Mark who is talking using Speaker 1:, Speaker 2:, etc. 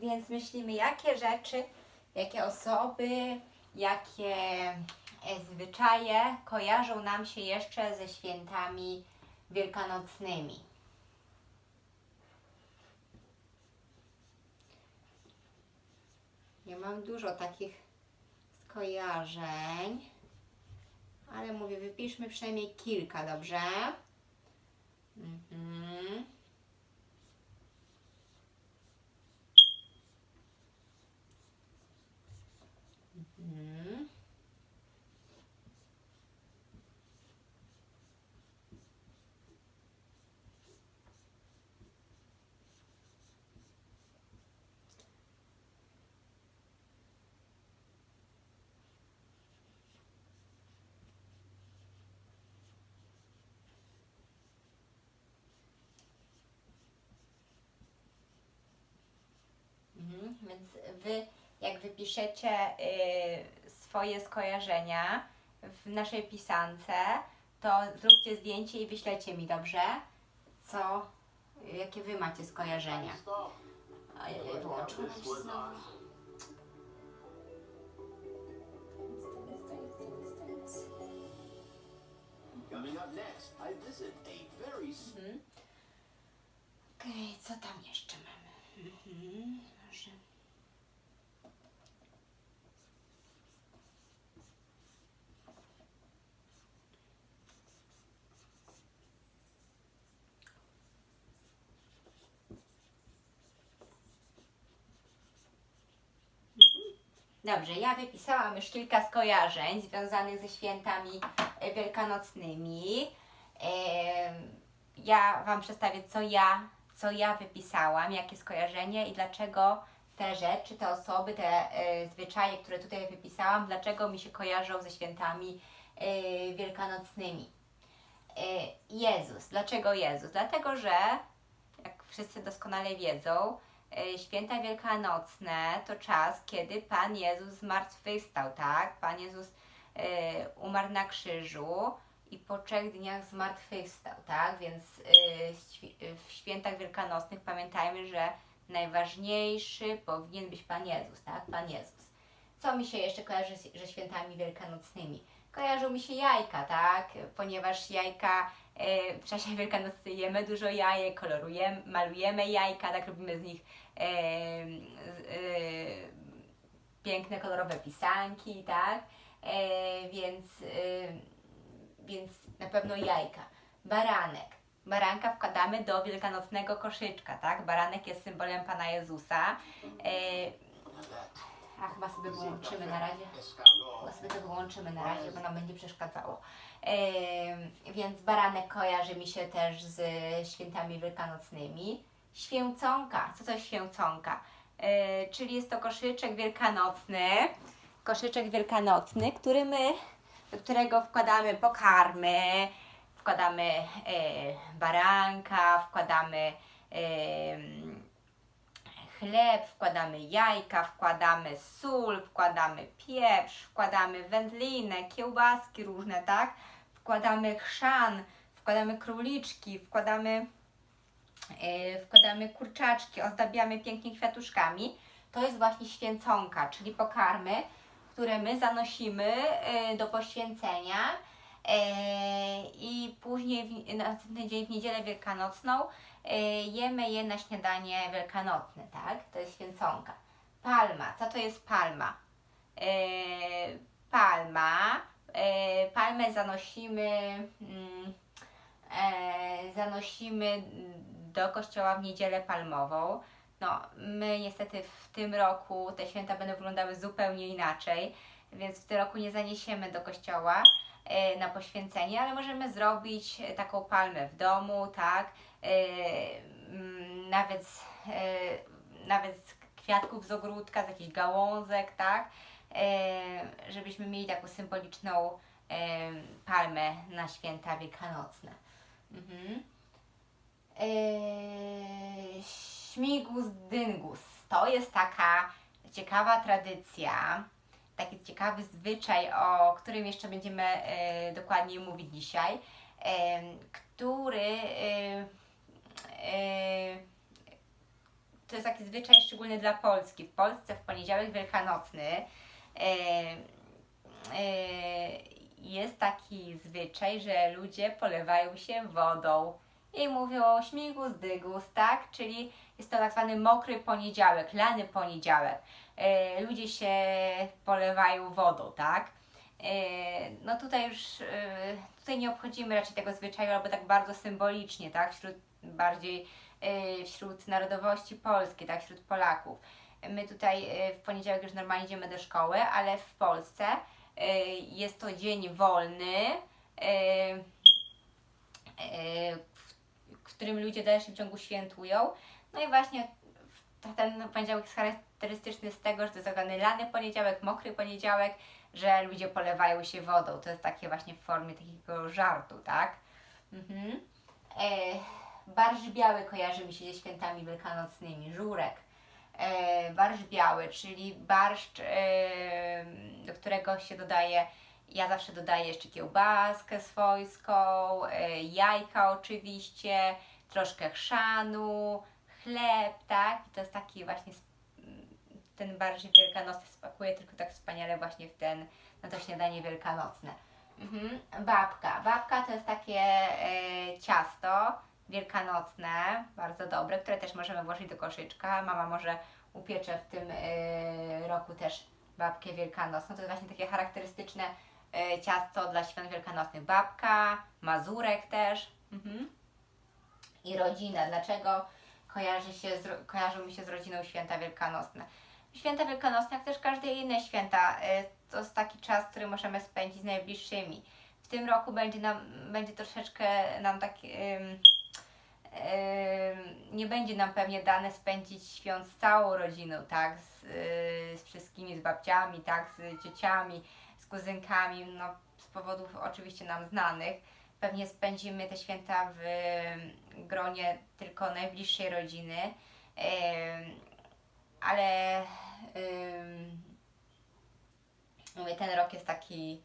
Speaker 1: więc myślimy, jakie rzeczy, jakie osoby, jakie e, zwyczaje kojarzą nam się jeszcze ze świętami wielkanocnymi. Ja mam dużo takich skojarzeń, ale mówię, wypiszmy przynajmniej kilka, dobrze? Mhm. Mhm, Więc wy, jak wypiszecie y, swoje skojarzenia w naszej pisance, to zróbcie zdjęcie i wyślecie mi, dobrze? Co, jakie wy macie skojarzenia? Ojej, wyłączyło nam się znowu. Mhm. Okej, co tam jeszcze mamy? Mhm, może... Dobrze, ja wypisałam już kilka skojarzeń związanych ze świętami e, wielkanocnymi. Em, Ja Wam przedstawię, co ja, co ja wypisałam, jakie skojarzenie i dlaczego te rzeczy, te osoby, te e, zwyczaje, które tutaj wypisałam, dlaczego mi się kojarzą ze świętami e, wielkanocnymi. E, Jezus. Dlaczego Jezus? Dlatego, że jak wszyscy doskonale wiedzą, e, święta wielkanocne to czas, kiedy Pan Jezus zmartwychwstał, tak? Pan Jezus e, umarł na krzyżu i po trzech dniach zmartwychwstał, tak? Więc e, w świętach wielkanocnych pamiętajmy, że najważniejszy powinien być Pan Jezus, tak? Pan Jezus. Co mi się jeszcze kojarzy ze świętami wielkanocnymi? Kojarzą mi się jajka, tak? Ponieważ jajka e, w czasie Wielkanocy jemy dużo jajek, kolorujemy, malujemy jajka, tak robimy z nich e, e, piękne, kolorowe pisanki, tak? E, więc, e, więc na pewno jajka. Baranek. Baranka wkładamy do wielkanocnego koszyczka, tak? Baranek jest symbolem Pana Jezusa. E, a chyba sobie wyłączymy na razie. Chyba sobie to wyłączymy na razie, bo nam będzie przeszkadzało. Więc baranek kojarzy mi się też z świętami wielkanocnymi. Święconka. Co to jest święconka? E, czyli jest to koszyczek wielkanocny. Koszyczek wielkanocny, który my, do którego wkładamy pokarmy, wkładamy e, baranka, wkładamy chleb, wkładamy jajka, wkładamy sól, wkładamy pieprz, wkładamy wędlinę, kiełbaski różne, tak? Wkładamy chrzan, wkładamy króliczki, wkładamy, e, wkładamy kurczaczki, ozdabiamy pięknie kwiatuszkami. To jest właśnie święconka, czyli pokarmy, które my zanosimy e, do poświęcenia e, na następny dzień w niedzielę wielkanocną e, jemy je na śniadanie wielkanocne, tak? To jest święconka. Palma. Co to jest palma? E, palma. E, palmę zanosimy, mm, zanosimy do kościoła w niedzielę palmową. No, my niestety w tym roku te święta będą wyglądały zupełnie inaczej, więc w tym roku nie zaniesiemy do kościoła e, na poświęcenie, ale możemy zrobić e, taką palmę w domu, tak? E, mm, nawet, nawet z kwiatków z ogródka, z jakichś gałązek, tak? Żebyśmy mieli taką symboliczną palmę na święta wielkanocne. Mhm. Śmigus dyngus. To jest taka ciekawa tradycja, taki ciekawy zwyczaj, o którym jeszcze będziemy e, dokładniej mówić dzisiaj, em, który e, e, to jest taki zwyczaj szczególny dla Polski. W Polsce w poniedziałek wielkanocny e, e, jest taki zwyczaj, że ludzie polewają się wodą i mówią o śmigus dygus, tak? Czyli jest to tak zwany mokry poniedziałek, lany poniedziałek. E, ludzie się polewają wodą, tak? E, no tutaj już e, tutaj nie obchodzimy raczej tego zwyczaju, albo tak bardzo symbolicznie, tak? Wśród bardziej wśród narodowości polskiej, tak? Wśród Polaków. My tutaj w poniedziałek już normalnie idziemy do szkoły, ale w Polsce jest to dzień wolny, którym ludzie w dalszym ciągu świętują. No i właśnie ten poniedziałek jest charakterystyczny z tego, że to jest tak lany poniedziałek, mokry poniedziałek, że ludzie polewają się wodą. To jest takie właśnie w formie takiego żartu, tak? Mhm. E, barsz biały kojarzy mi się ze świętami wielkanocnymi, żurek. E, barsz biały, czyli barszcz, e, do którego się dodaje, ja zawsze dodaję jeszcze kiełbaskę swojską, e, jajka oczywiście, troszkę chrzanu, chleb, tak? I to jest taki właśnie ten barszcz wielkanocny smakuje tylko tak wspaniale właśnie w ten, na to śniadanie wielkanocne. Mhm. Babka. Babka to jest takie e, ciasto wielkanocne, bardzo dobre, które też możemy włożyć do koszyczka. Mama może upiecze w tym e, roku też babkę wielkanocną. To jest właśnie takie charakterystyczne ciasto dla świąt wielkanocnych. Babka, mazurek też. Mhm. I rodzina. Dlaczego kojarzy się z, kojarzą mi się z rodziną święta wielkanocne? Święta wielkanocne, jak też każde inne święta, y, to jest taki czas, który możemy spędzić z najbliższymi. W tym roku będzie nam, będzie troszeczkę nam tak, ym, nie będzie nam pewnie dane spędzić świąt z całą rodziną, tak, z, y, z wszystkimi, z babciami, tak, z ciociami, kuzynkami, no z powodów oczywiście nam znanych. Pewnie spędzimy te święta w ym, gronie tylko najbliższej rodziny. Ale mówię, ten rok jest taki